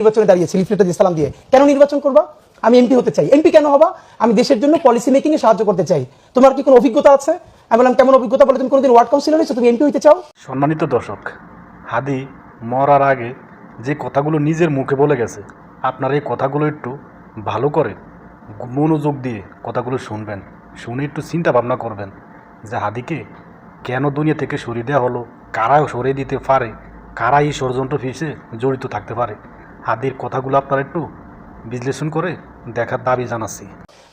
নির্বাচনে দাঁড়িয়েছি লিফলেটে ইসলাম দিয়ে কেন নির্বাচন করবা? আমি এমপি হতে চাই। এমপি কেন হবা? আমি দেশের জন্য পলিসি মেকিং এ সাহায্য করতে চাই। তোমার কি কোনো অভিজ্ঞতা আছে? আমি বললাম, কেমন অভিজ্ঞতা বলে? তুমি কোনোদিন ওয়ার্ড কাউন্সিলর হয়েছো, তুমি এমপি হতে চাও? সম্মানিত দর্শক, হাদি মরার আগে যে কথাগুলো নিজের মুখে বলে গেছে, আপনার এই কথাগুলো একটু ভালো করে মনোযোগ দিয়ে কথাগুলো শুনবেন, শুনে একটু চিন্তা ভাবনা করবেন যে হাদিকে কেন দুনিয়া থেকে সরিয়ে দেওয়া হলো, কারা সরিয়ে দিতে পারে, কারা এই ষড়যন্ত্র ফিসে জড়িত থাকতে পারে। হাদির কথাগুলো আপনারা একটু বিশ্লেষণ করে দেখার দাবি জানাচ্ছি।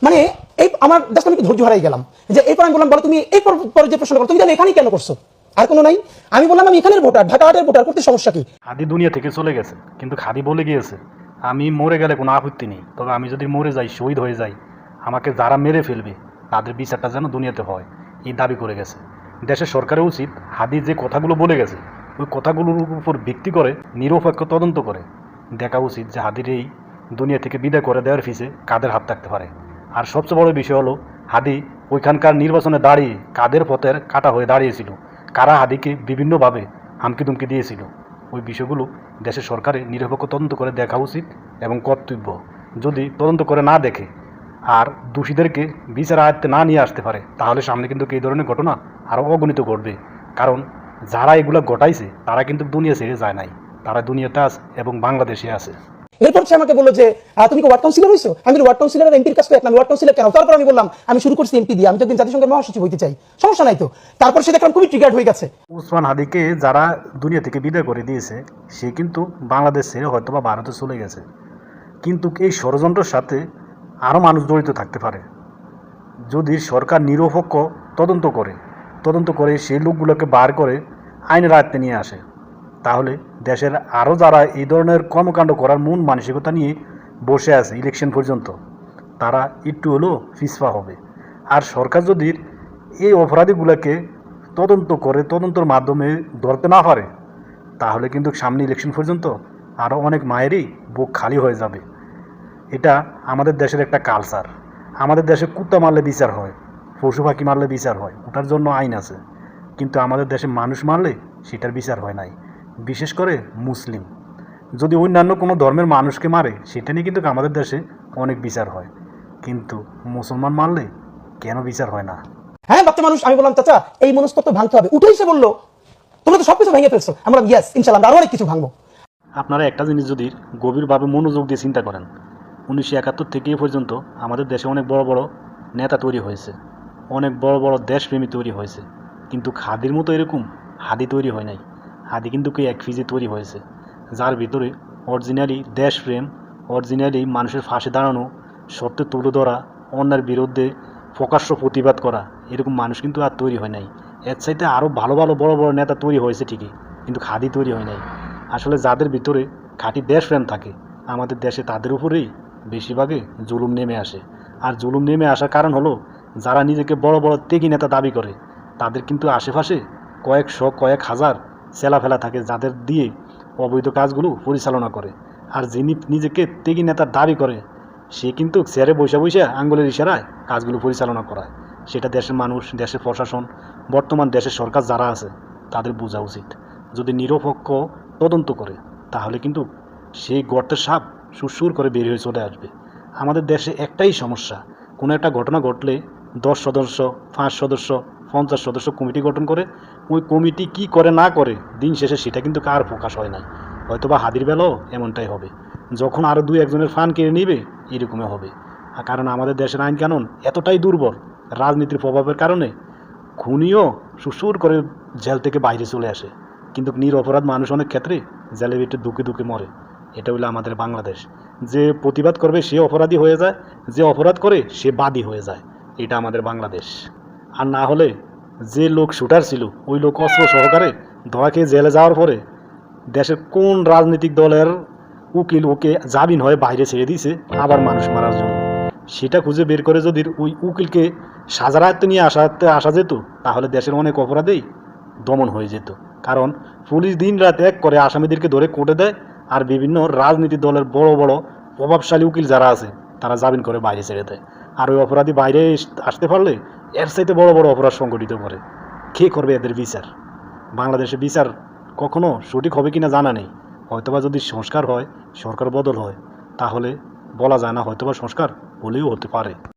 মানে এই আমার জাস্ট আমি ধৈর্য হারাই গেলাম যে এরপর আমি বললাম বলো তুমি এই পরে যে প্রশ্ন করো তুমি তাহলে এখানেই কেন করছ? আর কোনো নাই? আমি বললাম আমি এখানের ভোটার ঢাকা হাটের ভোটার করতে সমস্যা কি? হাদি দুনিয়া থেকে চলে গেছে কিন্তু খাদি বলে গিয়েছে আমি মরে গেলে কোনো আপত্তি নেই তবে আমি যদি মরে যাই শহীদ হয়ে যাই আমাকে যারা মেরে ফেলবে তাদের বিচারটা যেন দুনিয়াতে হয় এই দাবি করে গেছে। দেশের সরকারের উচিত হাদি যে কথাগুলো বলে গেছে ওই কথাগুলোর উপর ভিত্তি করে নিরপেক্ষ তদন্ত করে দেখা উচিত যে হাদির এই দুনিয়া থেকে বিদায় করে দেওয়ার ফিসে কাদের হাত থাকতে পারে। আর সবচেয়ে বড় বিষয় হলো, হাদি ওইখানকার নির্বাচনে দাঁড়িয়ে কাদের পথের কাটা হয়ে দাঁড়িয়েছিল, কারা হাদিকে বিভিন্নভাবে হামকি দুমকি দিয়েছিল, ওই বিষয়গুলো দেশের সরকারে নিরপেক্ষ তদন্ত করে দেখা উচিত এবং কর্তব্য। যদি তদন্ত করে না দেখে আর দোষীদেরকে বিচার আয়ত্তে না নিয়ে আসতে পারে, তাহলে সামনে কিন্তু এই ধরনের ঘটনা আরও অগণিত ঘটবে। কারণ যারা এগুলো ঘটাইছে, তারা কিন্তু দুনিয়া ছেড়ে যায় নাই। তারা দুনিয়াতে আছে এবং বাংলাদেশে আছে। এরপর সে আমাকে বলল যে তুমি কি ওয়ার্ড কাউন্সিলর হয়েছো আমি ওয়ার্ড কাউন্সিলর এমপির কাজ করে? আমি ওয়ার্ড কাউন্সিলর কেন? তারপর আমি বললাম আমি শুরু করছি এমপি দিয়ে আমি তো একদিন জাতিসংঘের মহাসচিব হইতে চাই। সমস্যা নাই তো। তারপর সে দেখলাম খুবই ট্রিগার্ড হয়ে গেছে। উসমান হাদিকে যারা দুনিয়া থেকে বিদায় করে দিয়েছে সে কিন্তু বাংলাদেশ ছেড়ে হয়তো বা ভারতে চলে গেছে। কিন্তু এই ষড়যন্ত্রের সাথে আরও মানুষ জড়িত থাকতে পারে। যদি সরকার নিরপেক্ষ তদন্ত করে তদন্ত করে সেই লোকগুলোকে বার করে আইনের আয়ত্তে নিয়ে আসে। তাহলে দেশের আরও যারা এই ধরনের কর্মকাণ্ড করার মন মানসিকতা নিয়ে বসে আছে ইলেকশন পর্যন্ত, তারা একটু হলেও ফিসফা হবে। আর সরকার যদি এই অপরাধীগুলোকে তদন্ত করে তদন্তর মাধ্যমে ধরতে না পারে, তাহলে কিন্তু সামনে ইলেকশন পর্যন্ত আরও অনেক মায়েরই বুক খালি হয়ে যাবে। এটা আমাদের দেশের একটা কালচার আমাদের দেশে কুত্তা মারলে বিচার হয়, পশু পাখি মারলে বিচার হয়, ওটার জন্য আইন আছে। কিন্তু আমাদের দেশে মানুষ মারলে সেটার বিচার হয় নাই। বিশেষ করে মুসলিম। যদি অন্যান্য কোনো ধর্মের মানুষকে মারে সেটা নিয়ে কিন্তু আমাদের দেশে অনেক বিচার হয়। কিন্তু মুসলমান মারলে কেন বিচার হয় না? হ্যাঁ বাচ্চা মানুষ আমি বললাম চাচা এই মনস্তত্ব ভাঙতে হবে। উঠেই সে বলল তোমরা তো সবকিছু ভেঙে ফেলছো। আমি বললাম ইয়াস ইনশাল্লাহ আমরা আরও অনেক কিছু ভাঙবো। আপনারা একটা জিনিস যদি গভীরভাবে মনোযোগ দিয়ে চিন্তা করেন উনিশশো একাত্তর থেকে পর্যন্ত আমাদের দেশে অনেক বড় বড় নেতা তৈরি হয়েছে অনেক বড় বড় দেশপ্রেমী তৈরি হয়েছে। কিন্তু খাদির মতো এরকম হাদি তৈরি হয় নাই। হাদি কিন্তু কি এক ফিজে তৈরি হয়েছে। যার ভিতরে অরিজিনালি দেশপ্রেম অরিজিনালি মানুষের ফাঁসে দাঁড়ানো সত্য তুলে ধরা, অন্যের বিরুদ্ধে প্রকাশ্য প্রতিবাদ করা, এরকম মানুষ কিন্তু আর তৈরি হয় নাই। এর চাইতে আরও ভালো ভালো বড় বড় নেতা তৈরি হয়েছে ঠিকই, কিন্তু খাদি তৈরি হয় নাই। আসলে যাদের ভিতরে খাঁটি দেশপ্রেম থাকে, আমাদের দেশে তাদের উপরেই বেশিরভাগে জুলুম নেমে আসে। আর জুলুম নেমে আসার কারণ হলো, যারা নিজেকে বড় বড় তেগি নেতা দাবি করে, তাদের কিন্তু আশেপাশে কয়েকশো কয়েক হাজার ফেলা থাকে যাদের দিয়ে অবৈধ কাজগুলো পরিচালনা করে। আর যিনি নিজেকে তেগি নেতার দাবি করে, সে কিন্তু চেয়ারে বসে বসে আঙ্গুলের ইশারায় কাজগুলো পরিচালনা করায়। সেটা দেশের মানুষ, দেশের প্রশাসন, বর্তমান দেশের সরকার যারা আছে, তাদের বোঝা উচিত। যদি নিরপেক্ষ তদন্ত করে, তাহলে কিন্তু সেই গর্তের সাপ সুরসুর করে বের হয়ে চলে আসবে। আমাদের দেশে একটাই সমস্যা, কোনো একটা ঘটনা ঘটলে দশ সদস্য, পাঁচ সদস্য পঞ্চাশ সদস্য কমিটি গঠন করে, ওই কমিটি কি করে না করে, দিন শেষে সেটা কিন্তু কার প্রকাশ হয় নাই। হয়তোবা হাদির বেলাও এমনটাই হবে। যখন আরও দুই একজনের ফান কেড়ে নিবে এরকমই হবে। আর কারণ আমাদের দেশের আইন কানুন এতটাই দুর্বল, রাজনীতির প্রভাবের কারণে খুনিও সুসুর করে জেল থেকে বাইরে চলে আসে। কিন্তু নিরপরাধ মানুষ অনেক ক্ষেত্রে জেলে ভিতরে দুঃখে দুঃখে মরে। এটা হলো আমাদের বাংলাদেশ। যে প্রতিবাদ করবে সে অপরাধী হয়ে যায়, যে অপরাধ করে সে বাদী হয়ে যায়। এটা আমাদের বাংলাদেশ। আর না হলে যে লোক শুটার ছিল, ওই লোক অস্ত্র সহকারে ধরা খেয়ে জেলে যাওয়ার পরে দেশের কোন রাজনৈতিক দলের উকিল ওকে জামিন হয়ে বাইরে ছেড়ে দিয়েছে আবার মানুষ মারার জন্য? সেটা খুঁজে বের করে যদি ওই উকিলকে সাজার আয়ত্তে নিয়ে আসাতে আসা যেত, তাহলে দেশের অনেক অপরাধেই দমন হয়ে যেত। কারণ পুলিশ দিন রাত এক করে আসামিদেরকে ধরে কোর্টে দেয় আর বিভিন্ন রাজনীতি দলের বড় বড় প্রভাবশালী উকিল যারা আছে, তারা জামিন করে বাইরে ছেড়ে দেয়। আর ওই অপরাধী বাইরে আসতে পারলে এর চাইতে বড় বড় অপরাধ সংগঠিত করে। কে করবে এদের বিচার? বাংলাদেশে বিচার কখনো সঠিক হবে কিনা জানা নেই। হয়তোবা যদি সংস্কার হয়, সরকার বদল হয়, তাহলে বলা যায় না হয়তোবা সংস্কার হলেও হতে পারে।